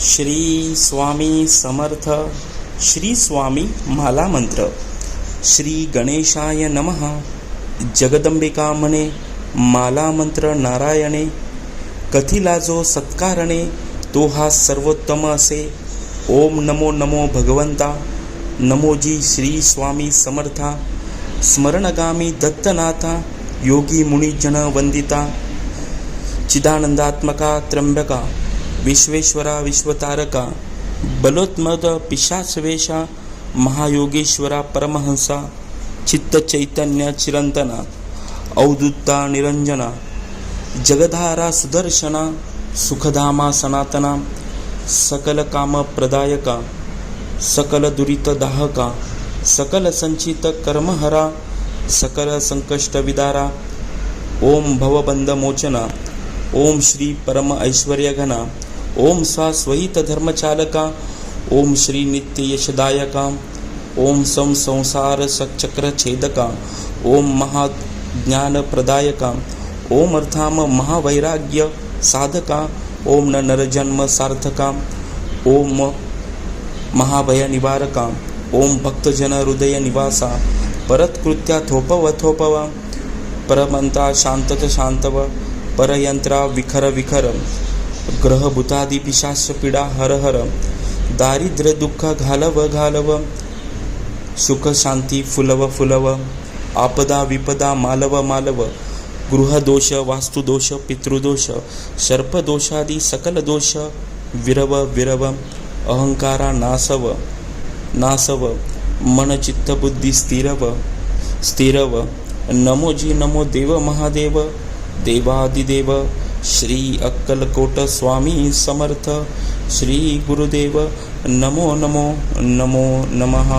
श्री स्वामी समर्थ, श्री स्वामी माला मंत्र, श्री गणेशाय नमः जगदंबिका म्हणे माला मंत्र नारायणे कथिला जो सत्कारणे तो हा सर्वोत्तम असे, ओम नमो नमो भगवंता नमोजी श्री स्वामी समर्था, स्मरणगामी दत्तनाथा, योगी मुनिजन वंदिता, चिदानंदात्मका त्र्यंबका विश्वेश्वरा विश्वतारका बलोत्मद पिशाचवेशा महायोगेश्वरा परमहंसा चित्त चैतन्य चिरंतना अवधुता निरंजना जगधारा सुदर्शना सुखधामा सनातना सकल काम प्रदायका सकल दुरित दाहका सकल संचित कर्महरा सकल संकष्ट विदारा ओम भवबंद भवबन्धमोचना ओम श्री परम ऐश्वर्यघना ओम स्वास्वहित धर्मचालका, ओम श्री नित्य यशदायका, ओम सं संसार सचक्र छेदका, ओम महाज्ञान प्रदायका, ओम अर्थाम महावैराग्य साधका, ओम न नरजन्म सार्थका, ओम महाभय निवारका, ओम भक्तजन हृदय निवासा, परत्कृत्या थोपव थोपवा परमंता शांतत शांतव परयंत्रा विखर विखर। ग्रहभूतादि पिशाच पीडा हर हर दारिद्र्य दुःख घालव घालव। सुख शांती फुलव फुलव। आपदा विपदा मालव मालव। गृहदोष, वास्तुदोष, पितृदोष सकल दोष विरव विरव। अहंकारा नासव नासव। मन चित्त बुद्धी स्थिरव स्थिरव। नमो जी, नमो देव महादेव। देवादिदेव। श्री अक्कलकोट स्वामी समर्थ श्री गुरुदेव नमो नमो नमो नमः।